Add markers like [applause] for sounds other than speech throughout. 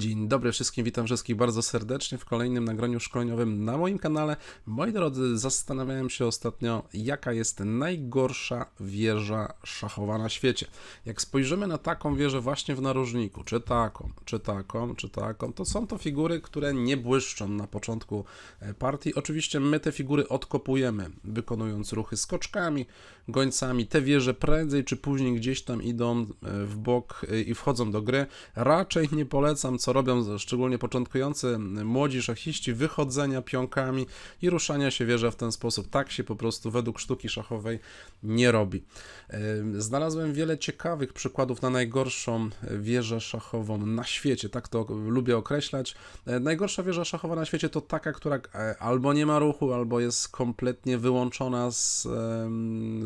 Dzień dobry wszystkim, witam wszystkich bardzo serdecznie w kolejnym nagraniu szkoleniowym na moim kanale. Moi drodzy, zastanawiałem się ostatnio, jaka jest najgorsza wieża szachowa na świecie. Jak spojrzymy na taką wieżę właśnie w narożniku, czy taką, czy taką, czy taką, to są to figury, które nie błyszczą na początku e, partii. Oczywiście my te figury odkopujemy, wykonując ruchy skoczkami, gońcami. Te wieże prędzej czy później gdzieś tam idą e, w bok e, i wchodzą do gry. Raczej nie polecam, co robią szczególnie początkujący młodzi szachiści, wychodzenia pionkami i ruszania się wieża w ten sposób. Tak się po prostu według sztuki szachowej nie robi. E, znalazłem wiele ciekawych przykładów na najgorszą wieżę szachową na świecie, tak to lubię określać. Najgorsza wieża szachowa na świecie to taka, która albo nie ma ruchu, albo jest kompletnie wyłączona z,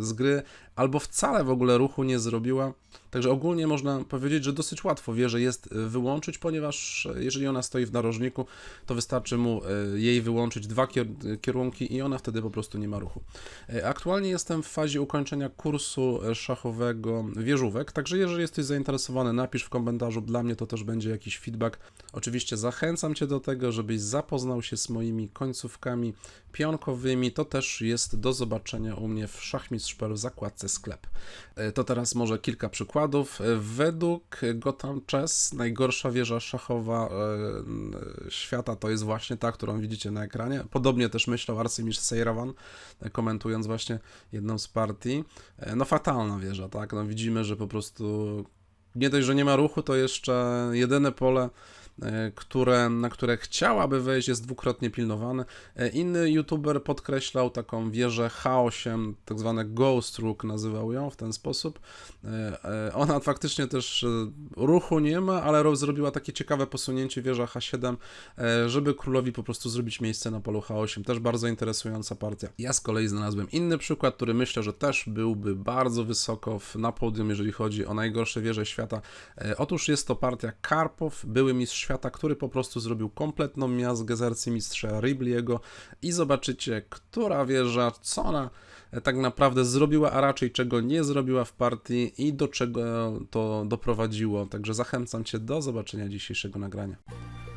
z gry, albo wcale w ogóle ruchu nie zrobiła. Także ogólnie można powiedzieć, że dosyć łatwo wieżę jest e, wyłączyć, ponieważ e, jeżeli ona stoi w narożniku, to wystarczy mu e, jej wyłączyć dwa kierunki i ona wtedy po prostu nie ma ruchu. Aktualnie jestem w fazie ukończenia kursu szachowego wieżówek, także jeżeli jesteś zainteresowany, napisz w komentarzu, dla mnie to też będzie jakiś feedback. Oczywiście zachęcam Cię do tego, żebyś zapoznał się z moimi końcówkami pionkowymi. To też jest do zobaczenia u mnie w Szachmistrz.pl w zakładce sklep. To teraz może kilka przykładów przykładów. Według Gotham Chess najgorsza wieża szachowa e, świata to jest właśnie ta, którą widzicie na ekranie. Podobnie też myślał Arcymistrz Sejrawan, komentując właśnie jedną z partii. E, no fatalna wieża, tak? No widzimy, że po prostu nie dość, że nie ma ruchu, to jeszcze jedyne pole E, które, na które chciałaby wejść, jest dwukrotnie pilnowane. E, inny youtuber podkreślał taką wieżę H8, tak zwane Ghost Rook nazywał ją w ten sposób. E, ona faktycznie też ruchu nie ma, ale zrobiła takie ciekawe posunięcie wieża H7, żeby królowi po prostu zrobić miejsce na polu H8. Też bardzo interesująca partia. Ja z kolei znalazłem inny przykład, który myślę, że też byłby bardzo wysoko na podium, jeżeli chodzi o najgorsze wieże świata. Otóż jest to partia Karpow, były mistrz świata, który po prostu zrobił kompletną miazgę z arcymistrza Ribliego i zobaczycie, która wieża, co ona tak naprawdę zrobiła, a raczej czego nie zrobiła w partii i do czego to doprowadziło. Także zachęcam Cię do zobaczenia dzisiejszego nagrania.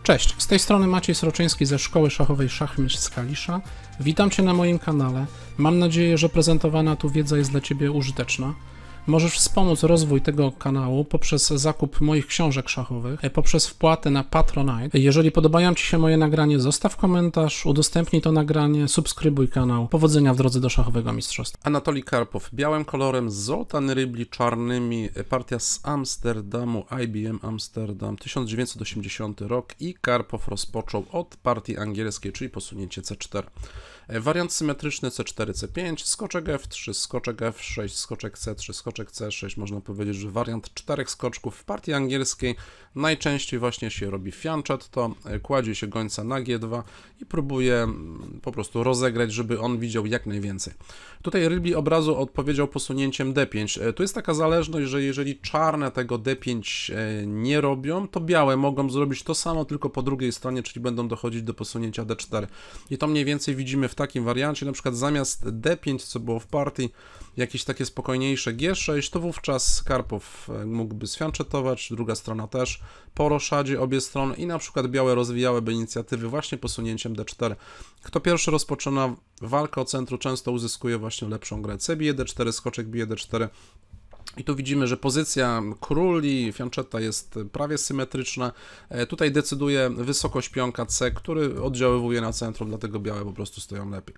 Cześć, z tej strony Maciej Sroczyński ze Szkoły Szachowej Szachmistrz z Kalisza. Witam Cię na moim kanale. Mam nadzieję, że prezentowana tu wiedza jest dla Ciebie użyteczna. Możesz wspomóc rozwój tego kanału poprzez zakup moich książek szachowych, e, poprzez wpłatę na Patronite. Jeżeli podobają Ci się moje nagranie, zostaw komentarz, udostępnij to nagranie, subskrybuj kanał. Powodzenia w drodze do szachowego mistrzostwa. Anatolii Karpow, białym kolorem, Zoltan Rybli czarnymi, e, partia z Amsterdamu, IBM Amsterdam, 1980 rok i Karpow rozpoczął od partii angielskiej, czyli posunięcie C4. E, wariant symetryczny C4, C5, skoczek F3, skoczek F6, skoczek C3, skoczek C6. Można powiedzieć, że wariant czterech skoczków w partii angielskiej najczęściej właśnie się robi to e, kładzie się gońca na G2 i próbuje mm, po prostu rozegrać, żeby on widział jak najwięcej. Tutaj Rybi obrazu odpowiedział posunięciem D5. E, tu jest taka zależność, że jeżeli czarne tego D5 nie robią, to białe mogą zrobić to samo, tylko po drugiej stronie, czyli będą dochodzić do posunięcia D4. I to mniej więcej widzimy w takim wariancie, na przykład zamiast D5, co było w partii, jakieś takie spokojniejsze G6, to wówczas Karpow e, mógłby sfianczetować, druga strona też, po roszadzie obie strony i na przykład białe rozwijałyby inicjatywy właśnie posunięciem D4. Kto pierwszy rozpoczyna walkę o centrum, często uzyskuje właśnie lepszą grę. C bije D4, skoczek bije D4, i tu widzimy, że pozycja króli fiancetta jest prawie symetryczna. E, tutaj decyduje wysokość pionka C, który oddziaływuje na centrum, dlatego białe po prostu stoją lepiej.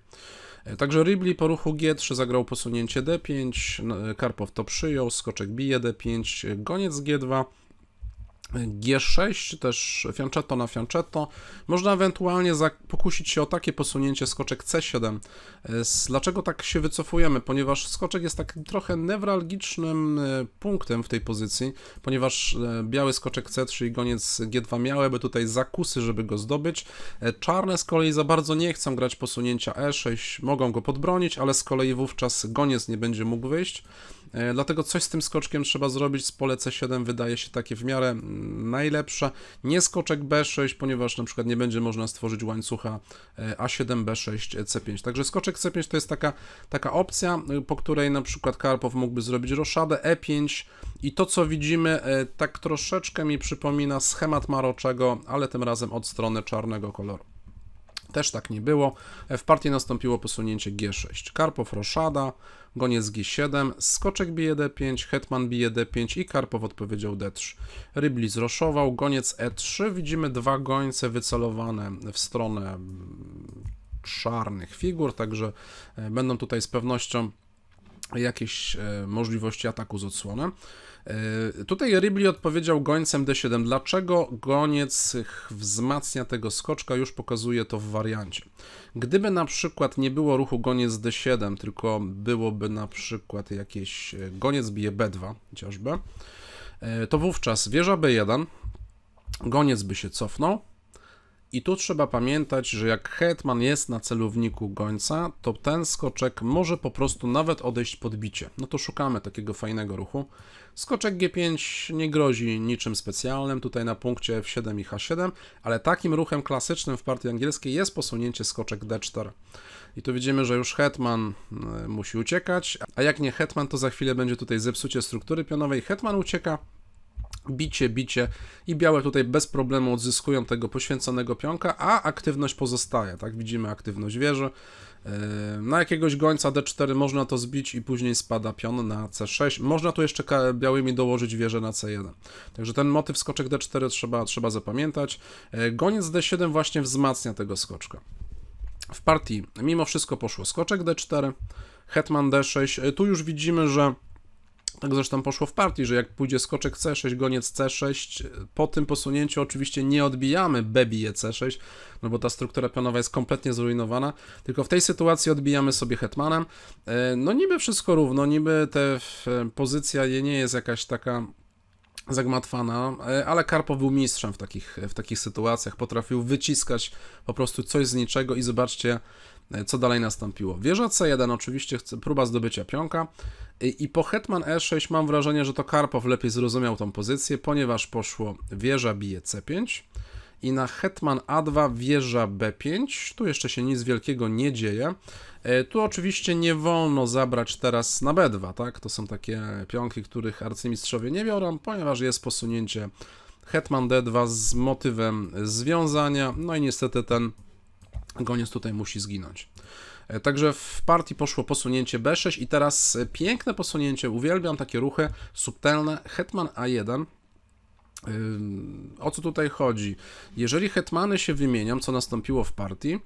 E, także Ribley po ruchu G3 zagrał posunięcie D5, Karpow to przyjął, skoczek bije D5, goniec G2, G6, czy też fianchetto na fianchetto. Można ewentualnie pokusić się o takie posunięcie skoczek C7. E, dlaczego tak się wycofujemy? Ponieważ skoczek jest takim trochę newralgicznym e, punktem w tej pozycji, ponieważ e, biały skoczek C3 i goniec G2 miałyby tutaj zakusy, żeby go zdobyć. Czarne z kolei za bardzo nie chcą grać posunięcia E6, mogą go podbronić, ale z kolei wówczas goniec nie będzie mógł wyjść. E, Dlatego coś z tym skoczkiem trzeba zrobić. Z pole C7 wydaje się takie w miarę mm, najlepsze. Nie skoczek B6, ponieważ na przykład nie będzie można stworzyć łańcucha e, A7, B6, C5. Także skoczek C5 to jest taka, taka opcja, y, po której na przykład Karpow mógłby zrobić roszadę E5 i to co widzimy e, tak troszeczkę mi przypomina schemat Maroczego, ale tym razem od strony czarnego koloru. Też tak nie było. W partii nastąpiło posunięcie G6. Karpow roszada, goniec G7, skoczek bije D5, hetman bije D5 i Karpow odpowiedział D3. Rybli zroszował, goniec E3. Widzimy dwa gońce wycelowane w stronę mm, czarnych figur, także e, będą tutaj z pewnością jakieś e, możliwości ataku z odsłony. E, Tutaj Rybli odpowiedział gońcem D7. Dlaczego goniec wzmacnia tego skoczka? Już pokazuję to w wariancie. Gdyby na przykład nie było ruchu goniec D7, tylko byłoby na przykład jakieś e, goniec bije B2 chociażby, to wówczas wieża B1, goniec by się cofnął, i tu trzeba pamiętać, że jak hetman jest na celowniku gońca, to ten skoczek może po prostu nawet odejść pod bicie. No to szukamy takiego fajnego ruchu. Skoczek G5 nie grozi niczym specjalnym tutaj na punkcie F7 i H7, ale takim ruchem klasycznym w partii angielskiej jest posunięcie skoczek D4. I tu widzimy, że już hetman y, musi uciekać, a jak nie hetman, to za chwilę będzie tutaj zepsucie struktury pionowej. Hetman ucieka, bicie, bicie i białe tutaj bez problemu odzyskują tego poświęconego pionka, a aktywność pozostaje, tak? Widzimy aktywność wieży. Yy, Na jakiegoś gońca D4 można to zbić i później spada pion na C6. Można tu jeszcze białymi dołożyć wieżę na C1. Także ten motyw skoczek D4 trzeba, trzeba zapamiętać. Yy, Goniec D7 właśnie wzmacnia tego skoczka. W partii mimo wszystko poszło skoczek D4, hetman D6. Yy, Tu już widzimy, że tak zresztą poszło w partii, że jak pójdzie skoczek C6, goniec C6, po tym posunięciu oczywiście nie odbijamy B bije C6, no bo ta struktura pionowa jest kompletnie zrujnowana, tylko w tej sytuacji odbijamy sobie hetmanem. E, No niby wszystko równo, niby ta pozycja je nie jest jakaś taka zagmatwana, e, ale Karpow był mistrzem w takich, w takich sytuacjach, potrafił wyciskać po prostu coś z niczego i zobaczcie, e, co dalej nastąpiło. Wieża C1 oczywiście próba zdobycia pionka i, po hetman E6 mam wrażenie, że to Karpow lepiej zrozumiał tą pozycję, ponieważ poszło wieża bije C5 i na hetman A2 wieża B5, tu jeszcze się nic wielkiego nie dzieje. E, Tu oczywiście nie wolno zabrać teraz na B2, tak? To są takie pionki, których arcymistrzowie nie biorą, ponieważ jest posunięcie hetman D2 z motywem związania, no i niestety ten goniec tutaj musi zginąć. E, Także w partii poszło posunięcie B6 i teraz e, piękne posunięcie, uwielbiam takie ruchy subtelne, hetman A1. Ym, O co tutaj chodzi? Jeżeli hetmany się wymienią, co nastąpiło w partii,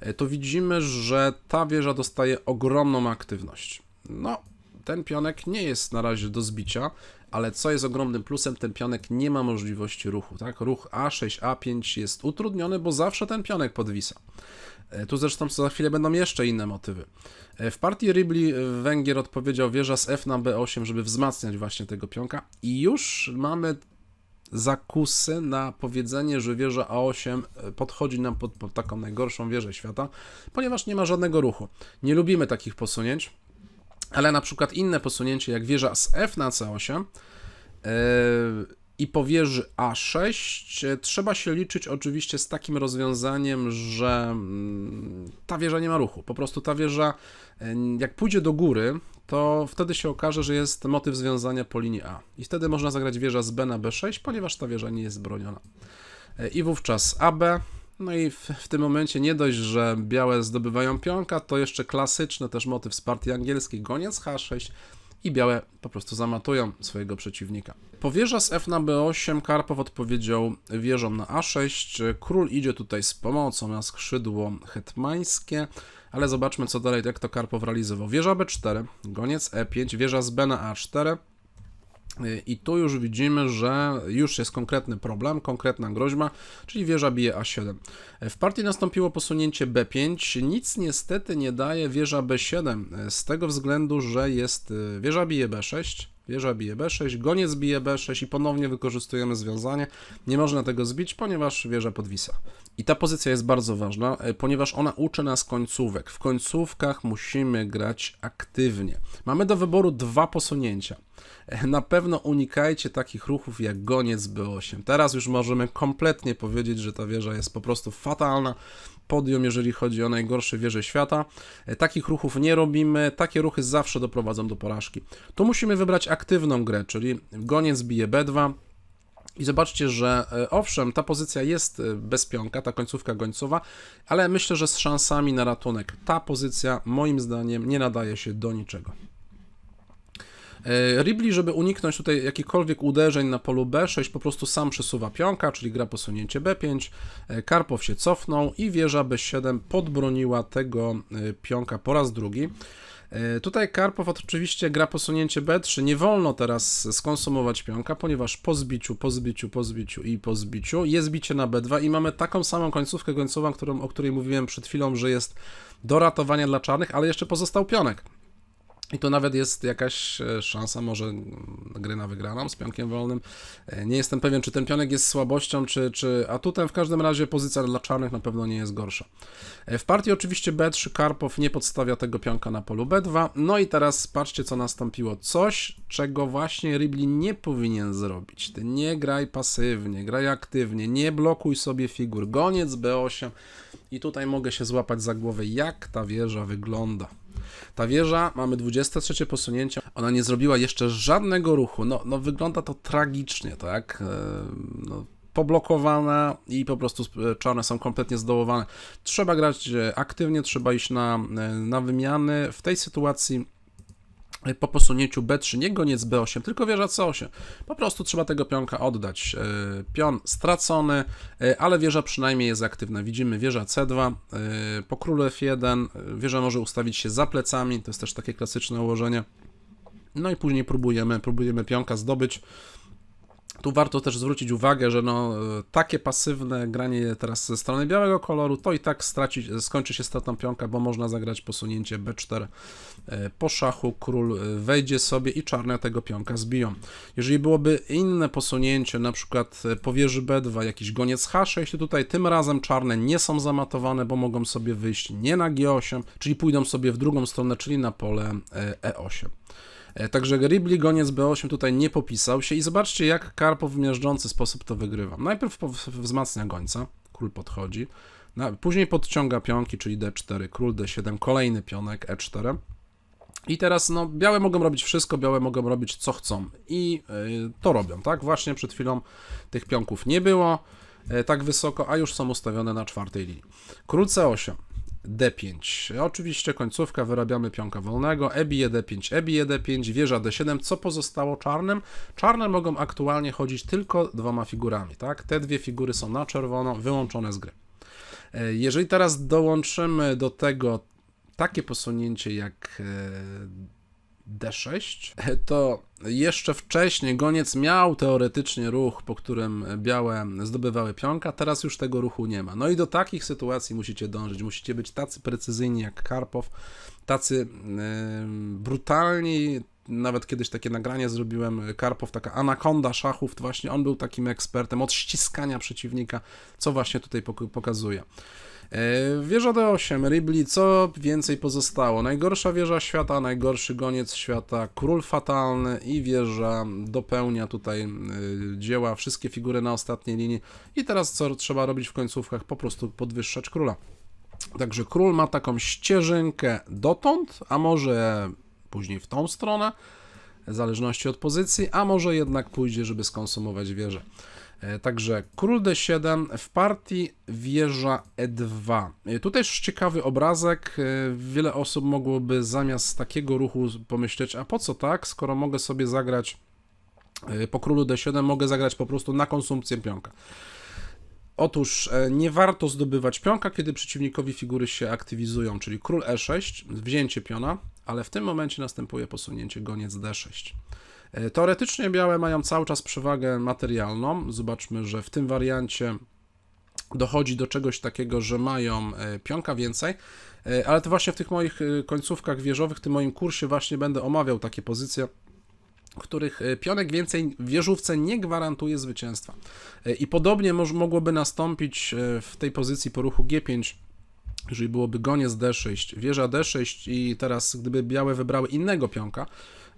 e, to widzimy, że ta wieża dostaje ogromną aktywność. No, ten pionek nie jest na razie do zbicia, ale co jest ogromnym plusem, ten pionek nie ma możliwości ruchu, tak? Ruch A6, A5 jest utrudniony, bo zawsze ten pionek podwisa. E, Tu zresztą za chwilę będą jeszcze inne motywy. E, W partii Ribli e, Węgier odpowiedział wieża z F na B8, żeby wzmacniać właśnie tego pionka i już mamy zakusy na powiedzenie, że wieża A8 podchodzi nam pod, pod taką najgorszą wieżę świata, ponieważ nie ma żadnego ruchu. Nie lubimy takich posunięć, ale na przykład inne posunięcie jak wieża z F na C8 yy, i po wieży A6 yy, trzeba się liczyć oczywiście z takim rozwiązaniem, że mm, ta wieża nie ma ruchu. Po prostu ta wieża, yy, jak pójdzie do góry, to wtedy się okaże, że jest motyw związania po linii A. I wtedy można zagrać wieża z B na B6, ponieważ ta wieża nie jest broniona. I wówczas AB. No i w, w tym momencie nie dość, że białe zdobywają pionka, to jeszcze klasyczny też motyw z partii angielskiej, goniec H6 i białe po prostu zamatują swojego przeciwnika. Po wieża z F na B8 Karpow odpowiedział wieżą na A6. Król idzie tutaj z pomocą na skrzydło hetmańskie, ale zobaczmy co dalej, jak to Karpow realizował. Wieża B4, goniec E5, wieża z B na A4. I tu już widzimy, że już jest konkretny problem, konkretna groźba, czyli wieża bije A7. W partii nastąpiło posunięcie B5, nic niestety nie daje wieża B7, z tego względu, że jest wieża bije B6, Wieża bije b6, goniec bije b6 i ponownie wykorzystujemy związanie. Nie można tego zbić, ponieważ wieża podwisa. I ta pozycja jest bardzo ważna, e, ponieważ ona uczy nas końcówek. W końcówkach musimy grać aktywnie. Mamy do wyboru dwa posunięcia. E, Na pewno unikajcie takich ruchów jak goniec b8. Teraz już możemy kompletnie powiedzieć, że ta wieża jest po prostu fatalna. Podium, jeżeli chodzi o najgorsze wieże świata. E, Takich ruchów nie robimy, takie ruchy zawsze doprowadzą do porażki. Tu musimy wybrać aktywną grę, czyli goniec bije b2, i zobaczcie, że e, owszem, ta pozycja jest e, bez pionka, ta końcówka gońcowa, ale myślę, że z szansami na ratunek. Ta pozycja moim zdaniem nie nadaje się do niczego. E, Ribley, żeby uniknąć tutaj jakichkolwiek uderzeń na polu B6, po prostu sam przesuwa pionka, czyli gra posunięcie B5, e, Karpow się cofnął i wieża B7 podbroniła tego e, pionka po raz drugi. Tutaj Karpow oczywiście gra posunięcie B3. Nie wolno teraz skonsumować pionka, ponieważ po zbiciu, po zbiciu, po zbiciu i po zbiciu jest bicie na B2 i mamy taką samą końcówkę końcową, którą, o której mówiłem przed chwilą, że jest do ratowania dla czarnych, ale jeszcze pozostał pionek. I to nawet jest jakaś e, szansa może gry na wygraną z pionkiem wolnym. E, Nie jestem pewien, czy ten pionek jest słabością, czy, czy atutem. W każdym razie pozycja dla czarnych na pewno nie jest gorsza. E, W partii oczywiście B3 Karpow nie podstawia tego pionka na polu B2. No i teraz patrzcie, co nastąpiło. Coś, czego właśnie Ribley nie powinien zrobić. Ty nie graj pasywnie, graj aktywnie, nie blokuj sobie figur. Goniec B8. I tutaj mogę się złapać za głowę, jak ta wieża wygląda. Ta wieża, mamy 23 posunięcie, ona nie zrobiła jeszcze żadnego ruchu. No, no wygląda to tragicznie, tak? E, No, poblokowana i po prostu e, czarne są kompletnie zdołowane. Trzeba grać e, aktywnie, trzeba iść na, na wymiany. W tej sytuacji po posunięciu B3 nie goniec B8, tylko wieża C8. Po prostu trzeba tego pionka oddać. E, Pion stracony, e, ale wieża przynajmniej jest aktywna. Widzimy wieża C2, e, po królu F1, e, wieża może ustawić się za plecami, to jest też takie klasyczne ułożenie. No i później próbujemy, próbujemy pionka zdobyć. Tu warto też zwrócić uwagę, że no, e, takie pasywne granie teraz ze strony białego koloru, to i tak straci, skończy się stratą pionka, bo można zagrać posunięcie B4 e, po szachu, król e, wejdzie sobie i czarne tego pionka zbiją. Jeżeli byłoby inne posunięcie, na przykład po wieży B2 jakiś goniec H6, to tutaj tym razem czarne nie są zamatowane, bo mogą sobie wyjść nie na G8, czyli pójdą sobie w drugą stronę, czyli na pole e, E8. E, Także Ribley goniec B8 tutaj nie popisał się i zobaczcie jak Karpow w miażdżący sposób to wygrywa. Najpierw wzmacnia gońca, król podchodzi, później podciąga pionki, czyli D4, król D7, kolejny pionek E4. I teraz, no, białe mogą robić wszystko, białe mogą robić co chcą i y, to robią, tak? Właśnie przed chwilą tych pionków nie było y, tak wysoko, a już są ustawione na czwartej linii. Król C8, D5. Oczywiście końcówka, wyrabiamy pionka wolnego, E bije D5, E bije D5, wieża D7. Co pozostało czarnym? Czarne mogą aktualnie chodzić tylko dwoma figurami, tak? Te dwie figury są na czerwono, wyłączone z gry. E, Jeżeli teraz dołączymy do tego takie posunięcie jak e, D6, to jeszcze wcześniej goniec miał teoretycznie ruch, po którym białe zdobywały pionka, teraz już tego ruchu nie ma. No i do takich sytuacji musicie dążyć. Musicie być tacy precyzyjni jak Karpow, tacy e, brutalni. Nawet kiedyś takie nagranie zrobiłem, Karpow, taka anakonda szachów, właśnie on był takim ekspertem od ściskania przeciwnika, co właśnie tutaj pok- pokazuje. E, Wieża D8, Ribley, co więcej pozostało? Najgorsza wieża świata, najgorszy goniec świata, król fatalny i wieża dopełnia tutaj y, dzieła, wszystkie figury na ostatniej linii. I teraz co trzeba robić w końcówkach? Po prostu podwyższać króla. Także król ma taką ścieżynkę dotąd, a może później w tą stronę, w zależności od pozycji, a może jednak pójdzie, żeby skonsumować wieżę. E, Także król d7 w partii wieża e2. E, Tutaj już ciekawy obrazek. E, Wiele osób mogłoby zamiast takiego ruchu pomyśleć, a po co tak, skoro mogę sobie zagrać po królu d7, mogę zagrać po prostu na konsumpcję pionka. Otóż nie warto zdobywać pionka, kiedy przeciwnikowi figury się aktywizują, czyli król e6, wzięcie piona, ale w tym momencie następuje posunięcie goniec d6. E, Teoretycznie białe mają cały czas przewagę materialną. Zobaczmy, że w tym wariancie dochodzi do czegoś takiego, że mają e, pionka więcej, e, ale to właśnie w tych moich końcówkach wieżowych, w tym moim kursie właśnie będę omawiał takie pozycje, których pionek więcej w wieżówce nie gwarantuje zwycięstwa. I podobnie mogłoby nastąpić w tej pozycji po ruchu G5, jeżeli byłoby goniec D6, wieża D6 i teraz gdyby białe wybrały innego pionka,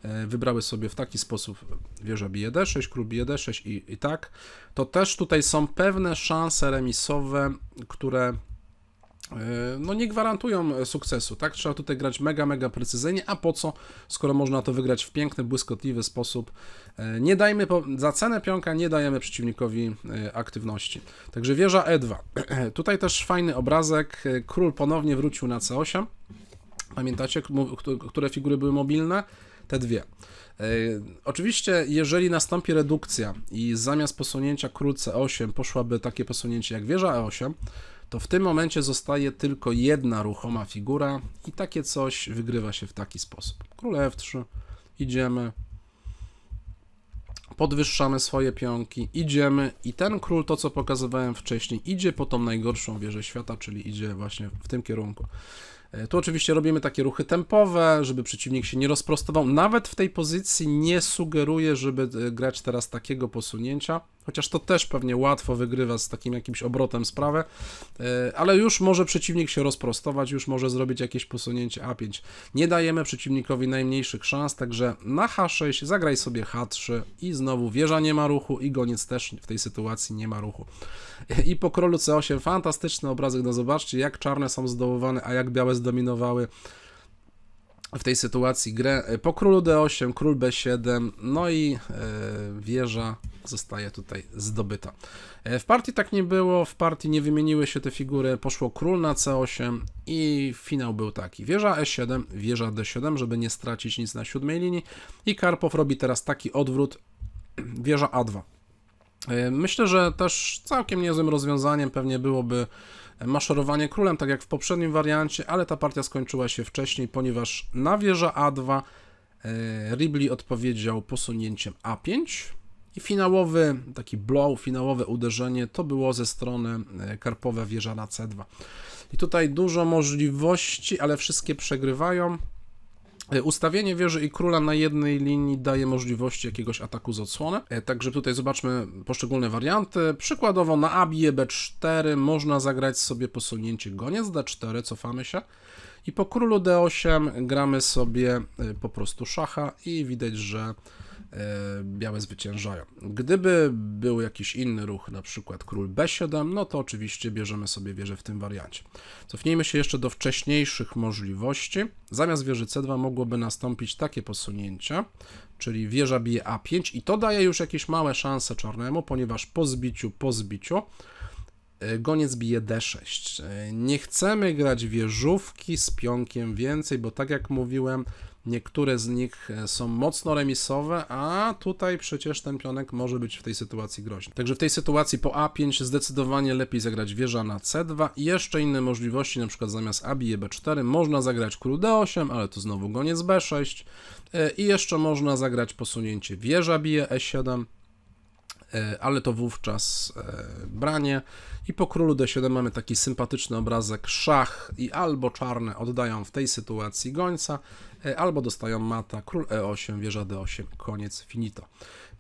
e, wybrały sobie w taki sposób wieża bije D6, król bije D6 i, i tak, to też tutaj są pewne szanse remisowe, które no nie gwarantują sukcesu, tak? Trzeba tutaj grać mega, mega precyzyjnie, a po co, skoro można to wygrać w piękny, błyskotliwy sposób. E, Nie dajmy, po, za cenę pionka nie dajemy przeciwnikowi e, aktywności. Także wieża E2. [clears throat] Tutaj też fajny obrazek, E, król ponownie wrócił na C8. Pamiętacie, które figury były mobilne? Te dwie. E, Oczywiście, jeżeli nastąpi redukcja i zamiast posunięcia król C8 poszłaby takie posunięcie jak wieża E8, to w tym momencie zostaje tylko jedna ruchoma figura i takie coś wygrywa się w taki sposób. Król F3, idziemy, podwyższamy swoje pionki, idziemy i ten król, to co pokazywałem wcześniej, idzie po tą najgorszą wieżę świata, czyli idzie właśnie w tym kierunku. E, Tu oczywiście robimy takie ruchy tempowe, żeby przeciwnik się nie rozprostował. Nawet w tej pozycji nie sugeruję, żeby e, grać teraz takiego posunięcia, chociaż to też pewnie łatwo wygrywa z takim jakimś obrotem sprawę, e, ale już może przeciwnik się rozprostować, już może zrobić jakieś posunięcie A5. Nie dajemy przeciwnikowi najmniejszych szans, także na H6 zagraj sobie H3 i znowu wieża nie ma ruchu i goniec też w tej sytuacji nie ma ruchu. I po królu C8 fantastyczny obrazek, no zobaczcie jak czarne są zdołowane, a jak białe zdominowały w tej sytuacji grę. Po królu D8, król B7, no i e, wieża zostaje tutaj zdobyta. E, w partii tak nie było, w partii nie wymieniły się te figury, poszło król na C8 i finał był taki. Wieża E7, wieża D7, żeby nie stracić nic na siódmej linii i Karpow robi teraz taki odwrót, [clears throat] wieża A2. E, Myślę, że też całkiem niezłym rozwiązaniem pewnie byłoby maszerowanie królem, tak jak w poprzednim wariancie, ale ta partia skończyła się wcześniej, ponieważ na wieża A2 e, Ribley odpowiedział posunięciem A5 i finałowy taki blow, finałowe uderzenie to było ze strony e, Karpowa wieża na C2. I tutaj dużo możliwości, ale wszystkie przegrywają. E, Ustawienie wieży i króla na jednej linii daje możliwości jakiegoś ataku z odsłony. E, Także tutaj zobaczmy poszczególne warianty. Przykładowo na A bije B4 można zagrać sobie posunięcie goniec D4, cofamy się. I po królu D8 gramy sobie e, po prostu szacha i widać, że e, białe zwyciężają. Gdyby był jakiś inny ruch, na przykład król B7, no to oczywiście bierzemy sobie wieżę w tym wariancie. Cofnijmy się jeszcze do wcześniejszych możliwości. Zamiast wieży C2 mogłoby nastąpić takie posunięcie, czyli wieża bije A5 i to daje już jakieś małe szanse czarnemu, ponieważ po zbiciu, po zbiciu e, goniec bije D6. E, Nie chcemy grać wieżówki z pionkiem więcej, bo tak jak mówiłem, niektóre z nich e, są mocno remisowe, a tutaj przecież ten pionek może być w tej sytuacji groźny. Także w tej sytuacji po A5 zdecydowanie lepiej zagrać wieża na C2 i jeszcze inne możliwości, na przykład zamiast A bije B4 można zagrać król D8, ale to znowu goniec B6 e, i jeszcze można zagrać posunięcie wieża bije E7, e, ale to wówczas branie. I po królu D7 mamy taki sympatyczny obrazek szach i albo czarne oddają w tej sytuacji gońca, albo dostają mata, król E8, wieża D8, koniec, finito.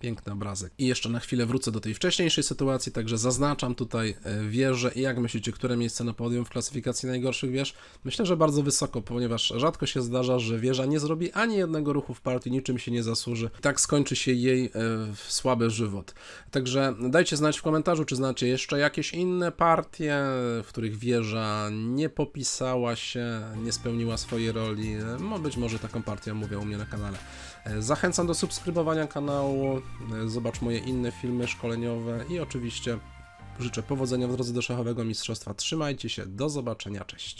Piękny obrazek. I jeszcze na chwilę wrócę do tej wcześniejszej sytuacji, także zaznaczam tutaj e, wieżę i jak myślicie, które miejsce na podium w klasyfikacji najgorszych wież? Myślę, że bardzo wysoko, ponieważ rzadko się zdarza, że wieża nie zrobi ani jednego ruchu w partii, niczym się nie zasłuży. Tak skończy się jej e, słaby żywot. Także dajcie znać w komentarzu, czy znacie jeszcze jakieś inne partie, w których wieża nie popisała się, nie spełniła swojej roli. No być może taką partię mówię u mnie na kanale. Zachęcam do subskrybowania kanału, e, zobacz moje inne filmy szkoleniowe i oczywiście życzę powodzenia w drodze do szachowego mistrzostwa. Trzymajcie się, do zobaczenia, cześć.